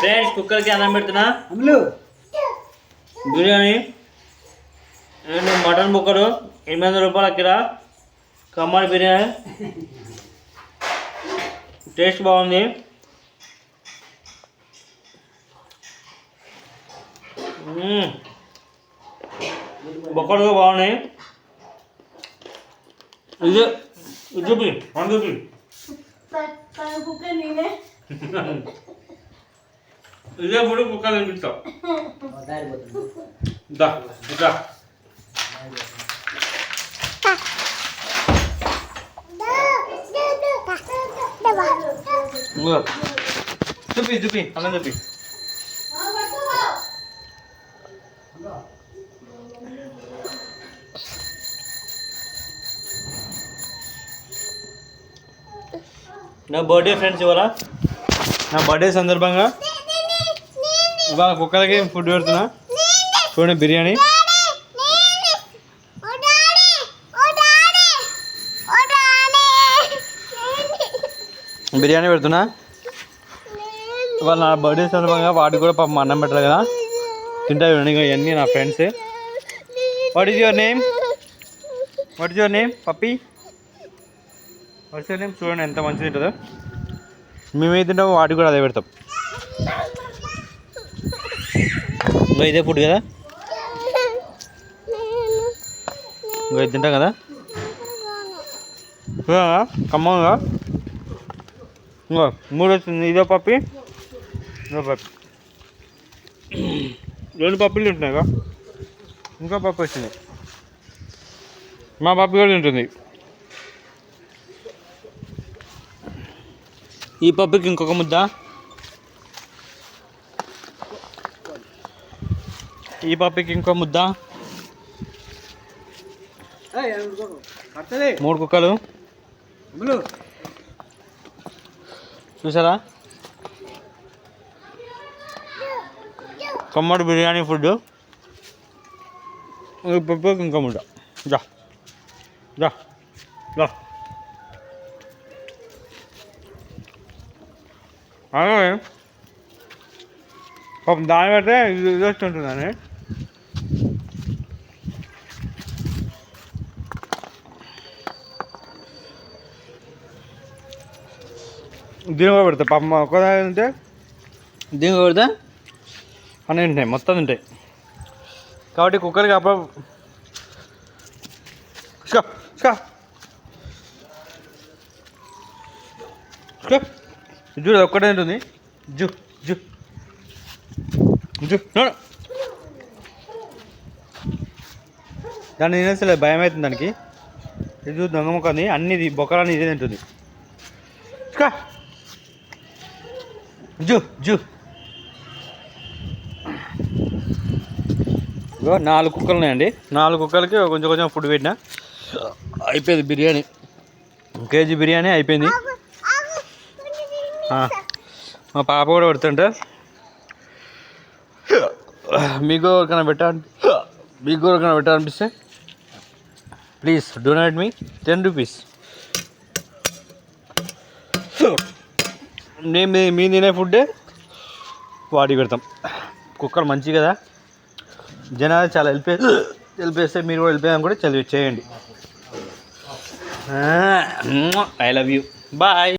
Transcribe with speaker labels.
Speaker 1: Friends కుక్కర్కి అన్నం పెడుతున్నా. Biryani and mutton ముక్కలు ఎనిమిది వందల రూపాయలు అక్కడ కమ్మడి బిర్యానీ. టేస్ట్ బాగుంది. బొక్కలు బాగున్నాయి. ఇది చూపి వన్ చూపి. ఇదే కూడా కుక్కలు తినిపిస్తాం
Speaker 2: దారిపోతుంది
Speaker 1: దా ఇట్లా ఇదిగో. చూపి చూపి అన్నం చూపి నా బర్త్డే ఫ్రెండ్స్ ఇవాళ? నా బర్త్డే సందర్భంగా ఇవాళ కుక్కలకి ఫుడ్ పెడుతున్నా. చూడండి బిర్యానీ. బిర్యానీ పెడుతున్నా. ఇవాళ నా బర్త్డే సందర్భంగా వాటికి కూడా పాపం అన్నం పెట్టాలి కదా. తింటా చూడండి ఇగో ఇవన్నీ నా friends what is your name what is your name puppy your name చూడండి ఎంత మంచిగా తింటుందో మేమే తింటామో వాటికి కూడా అదే పెడతాం. ఇంకో ఇదే ఫుడ్ కదా? ఇంకో ఇది తింటాం కదా? చూడగా ఖమ్మంగా ఇంకో మూడు వచ్చింది. ఇదో పప్పి ఇదో పప్పి. రెండు పప్పులు తింటున్నాయి ఇంకో పప్పు వచ్చింది. మా పప్పు కూడా తింటుంది. ఈ పప్పుకి ఇంకొక ముద్ద. ఈ పప్పుకి ఇంకో ముద్ద. మూడు కుక్కలు. చూసారా? కమ్మడి బిర్యానీ ఫుడ్ ఈ పప్పుకి ఇంకో ముద్ద. జా జా జా అలాగే పాపం దాని పెడితే ఇది ఇది వస్తుంటుందని దీని కూడా పెడతా. పాపం ఒక్కదా ఉంటే దీని కూడా పెడితే? అన్నీ ఉంటాయి మొత్తం ఉంటాయి కాబట్టి కుక్కర్కి అప్పుడు స్కా స్కా స్కా చూడు ఒక్కటే ఉంటుంది జు జు. జు. దాన్ని తినేసలే భయం అవుతుంది దానికి. ఇది దొంగ ముఖంది అన్ని ఇది బొక్కలన్నీ ఇదే తింటుంది. జు జు. నాలుగు కుక్కలు ఉన్నాయండి. నాలుగు కుక్కలకి కొంచెం కొంచెం ఫుడ్ పెట్టిన. అయిపోయింది బిర్యానీ. కేజీ బిర్యానీ అయిపోయింది. మా పాప కూడా పడుతుంటే. మీకు ఎవరికైనా పెట్టా మీకు ఎవరికైనా పెట్టాలనిపిస్తే ప్లీజ్ డొనేట్ మీ టెన్ రూపీస్ నేను మీ తినే ఫుడ్డే వాడికి పెడతాం. కుక్కలు మంచి కదా. జనాలు చాలా హెల్ప్ హెల్ప్ చేస్తే మీరు కూడా హెల్ప్ కూడా చదివి చేయండి. I love you bye